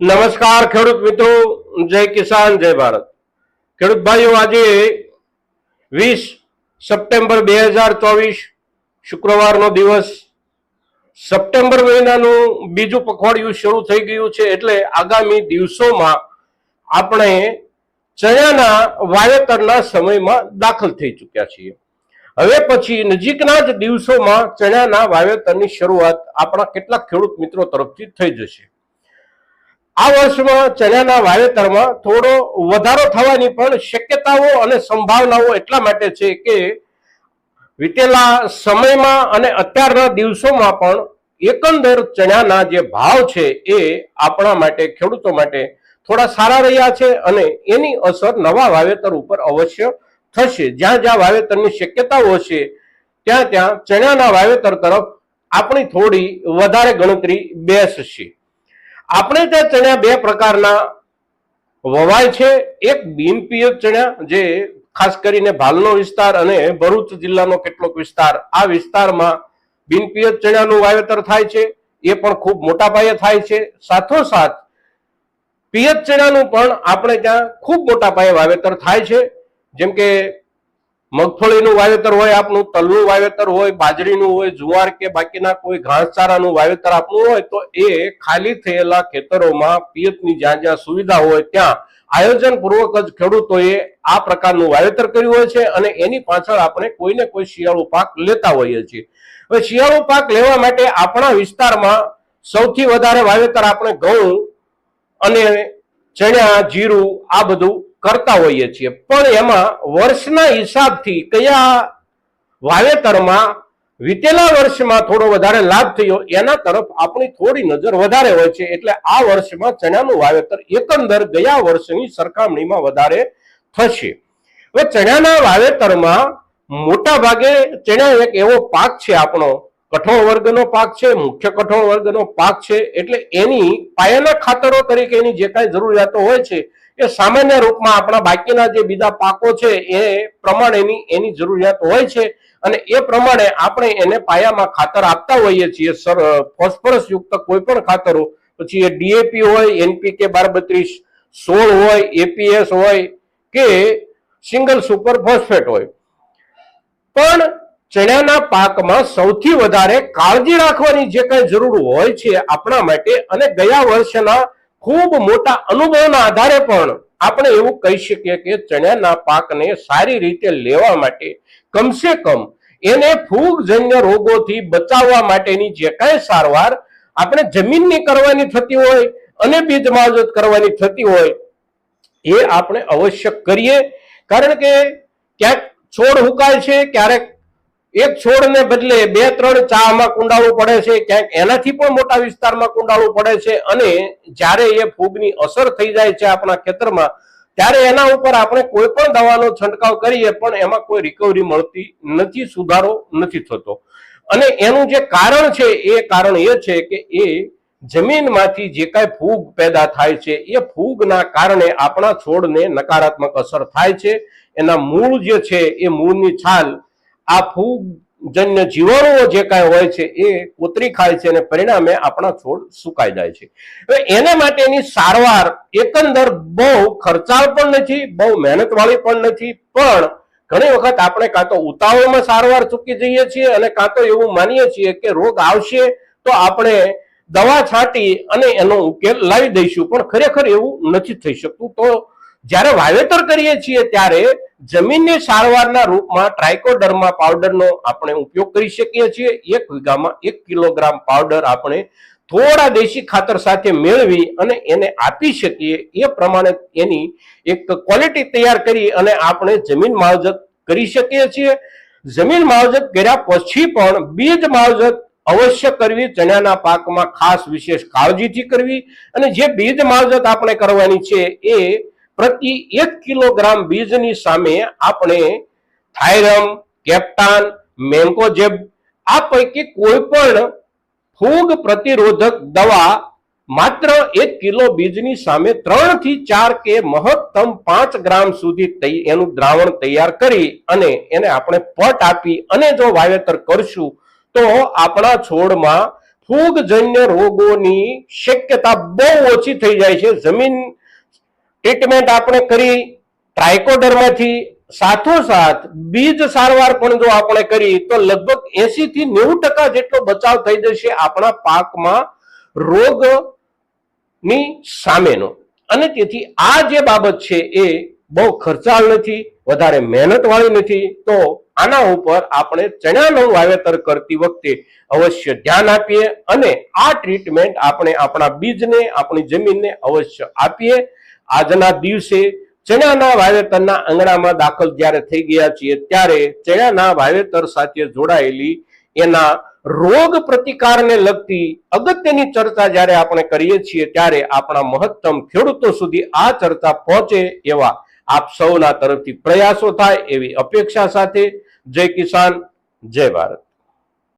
નમસ્કાર ખેડૂત મિત્રો, જય કિસાન, જય ભારત. ખેડૂત ભાઈઓ, આજે વીસ સપ્ટેમ્બર બે હજાર ચોવીસ શુક્રવારનો દિવસ. સપ્ટેમ્બર મહિનાનું બીજું પખવાડિયું શરૂ થઈ ગયું છે એટલે આગામી દિવસોમાં આપણે ચણાના વાવેતરના સમયમાં દાખલ થઈ ચૂક્યા છીએ. હવે પછી નજીકના જ દિવસોમાં ચણાના વાવેતરની શરૂઆત આપણા કેટલાક ખેડૂત મિત્રો તરફથી થઈ જશે. આ વર્ષમાં ચણાના વાવેતરમાં થોડો વધારો થવાની પણ શક્યતાઓ અને સંભાવનાઓ એટલા માટે છે કે વીતેલા સમયમાં અને અત્યારના દિવસોમાં પણ એકંદર ચણાના જે ભાવ છે એ આપણા માટે, ખેડૂતો માટે થોડા સારા રહ્યા છે અને એની અસર નવા વાવેતર ઉપર અવશ્ય થશે. જ્યાં જ્યાં વાવેતરની શક્યતાઓ છે, ત્યાં ત્યાં ચણાના વાવેતર તરફ આપણી થોડી વધારે ગણતરી બેસશે. આપણે ત્યાં ચણા બે પ્રકારના વવાય છે, એક બિનપિયત ચણા જે ખાસ કરીને ભાલનો વિસ્તાર અને ભરૂચ જિલ્લાનો કેટલોક વિસ્તાર, આ વિસ્તારમાં બિનપિયત ચણાનું વાવેતર થાય છે, એ પણ ખૂબ મોટા પાયે થાય છે. સાથોસાથ, પિયત ચણાનું પણ આપણે ત્યાં ખૂબ મોટા પાયે વાવેતર થાય છે. જેમ કે મગફળીનું વાવેતર હોય, આપનું તલનું વાવેતર હોય, બાજરીનું હોય, જુવાર કે બાકીના કોઈ ઘાસચારાનું વાવેતર આપનું હોય, તો એ ખાલી થયેલા ખેતરોમાં પિયતની જ્યાં જ્યાં સુવિધા હોય ત્યાં આયોજન પૂર્વક જ ખેડૂતોએ આ પ્રકારનું વાવેતર કર્યું હોય છે અને એની પાછળ આપણે કોઈને કોઈ શિયાળુ પાક લેતા હોઈએ છીએ. હવે શિયાળુ પાક લેવા માટે આપણા વિસ્તારમાં સૌથી વધારે વાવેતર આપણે ઘઉં અને ચણ્યા જીરું, આ બધું કરતા હોઈએ છીએ. પણ એમાં વર્ષના હિસાબથી કયા વાવેતરમાં વીતેલા વર્ષમાં થોડો વધારે લાભ થયો, એના તરફ આપણી થોડી નજર વધારે હોય છે. એટલે આ વર્ષમાં ચણાનું વાવેતર એકંદર ગયા વર્ષની સરખામણીમાં વધારે થશે. હવે ચણાના વાવેતરમાં મોટા ભાગે ચણા એક એવો પાક છે આપણો કઠોળ વર્ગનો પાક છે, મુખ્ય કઠોળ વર્ગનો પાક છે, એટલે એની પાયાના ખાતરો તરીકે એની જે કાંઈ જરૂરિયાતો હોય છે, એ સામાન્ય રૂપમાં આપણા બાકીના જે બીજા પાકો છે, એ પ્રમાણેની એની જરૂરિયાત હોય છે. અને એ પ્રમાણે આપણે એને પાયામાં ખાતર આપતા હોઈએ છીએ. સર ફોસ્ફરસ યુક્ત કોઈ પણ ખાતરો, પછી એ ડીએપી હોય એનપીકે બાર બત્રીસ સોળ હોય એપીએસ હોય, કે સિંગલ સુપર ફોસ્ફેટ હોય. પણ ચણાના પાકમાં સૌથી વધારે કાળજી રાખવાની જે કઈ જરૂર હોય છે આપણા માટે અને ગયા વર્ષના ખૂબ મોટા અનુભવના આધારે પણ આપણે એવું કહી શકીએ કે ચણાના પાકને સારી રીતે લેવા માટે કમસે કમ એને ફૂગજન્ય રોગોથી બચાવવા માટેની જે કાંઈ સારવાર આપણે જમીનની કરવાની થતી હોય અને બીજ માવજત કરવાની થતી હોય એ આપણે અવશ્ય કરીએ. કારણ કે ક્યાંક છોડ હુકાય છે, ક્યારેક એક છોડને બદલે બે, ત્રણ ચામાં કુંડાળું પડે છે, ક્યાંક એનાથી પણ મોટા વિસ્તારમાં કુંડાળું પડે છે અને જ્યારે એ ફૂગની અસર થઈ જાય છે આપણા ખેતરમાં, ત્યારે એના ઉપર આપણે કોઈ પણ દવાનો છંટકાવ કરીએ પણ એમાં કોઈ રિકવરી મળતી નથી, સુધારો નથી થતો. અને એનું જે કારણ છે, એ કારણ એ છે કે એ જમીનમાંથી જે કાંઈ ફૂગ પેદા થાય છે, એ ફૂગના કારણે આપણા છોડને નકારાત્મક અસર થાય છે. એના મૂળ જે છે, એ મૂળની છાલ આ ફૂગજન્ય જીવાણુઓ જે કાંઈ હોય છે એ કોતરી ખાય છે અને પરિણામે આપણા છોડ સુકાઈ જાય છે. હવે એના માટેની સારવાર એકંદર બહુ ખર્ચાળ પણ નથી, બહુ મહેનતવાળી પણ નથી, પણ ઘણી વખત આપણે કાં તો ઉતાવળમાં સારવાર ચૂકી જઈએ છીએ અને કાં તો એવું માનીએ છીએ કે રોગ આવશે તો આપણે દવા છાંટી અને એનો ઉકેલ લાવી દઈશું, પણ ખરેખર એવું નથી થઈ શકતું. તો જ્યારે વાવેતર કરીએ છીએ ત્યારે જમીનની સારવારના રૂપમાં ટ્રાયકોડર્મા પાવડરનો આપણે ઉપયોગ કરી શકીએ છીએ. એક વીઘામાં એક કિલોગ્રામ પાવડર આપણે થોડા દેશી ખાતર સાથે મેળવી અને એને આપી શકીએ. એ પ્રમાણે એની એક ક્વોલિટી તૈયાર કરી અને આપણે જમીન માવજત કરી શકીએ છીએ. જમીન માવજત કર્યા પછી પણ બીજ માવજત અવશ્ય કરવી. ચણાના પાકમાં ખાસ વિશેષ કાળજીથી કરવી અને જે બીજ માવજત આપણે કરવાની છે એ પ્રતિ એક કિલોગ્રામ બીજની સામે આપણે થાયરમ કેપ્ટાન મેન્કોજેબ આ પૈકી કોઈ પણ ફૂગ પ્રતિરોધક દવા માત્ર એક કિલો બીજની સામે ત્રણથી ચાર કે મહત્તમ પાંચ ગ્રામ સુધી એનું દ્રાવણ તૈયાર કરી અને એને આપણે પટ આપી અને જો વાવેતર કરશું, તો આપણા છોડમાં ફૂગજન્ય રોગોની શક્યતા બહુ ઓછી થઈ જાય છે. જમીન ટ્રીટમેન્ટ આપણે કરી ટ્રાયકોડરમાંથી સાથોસાથ બીજ સારવાર પણ જો આપણે કરી, તો લગભગ એસી થી નેવું ટકા જેટલો બચાવ થઈ જશે આપણા પાકમાં રોગની સામેનો. અને તેથી આ જે બાબત છે એ બહુ ખર્ચાળ નથી, વધારે મહેનત વાળી નથી, તો આના ઉપર આપણે ચણાનું વાવેતર કરતી વખતે અવશ્ય ધ્યાન આપીએ અને આ ટ્રીટમેન્ટ આપણે આપણા બીજને, આપણી જમીનને અવશ્ય આપીએ. આજના દિવસે ચણાના વાવેતરના આંગણામાં દાખલ જ્યારે થઈ ગયા છીએ, ત્યારે ચણાના વાવેતર સાથે જોડાયેલી એના રોગ પ્રતિકારને લગતી અગત્યની ચર્ચા જ્યારે આપણે કરીએ છીએ, ત્યારે આપણા મહત્તમ ખેડૂતો સુધી આ ચર્ચા પહોંચે એવા આપ સૌના તરફથી પ્રયાસો થાય એવી અપેક્ષા સાથે. જય કિસાન, જય ભારત.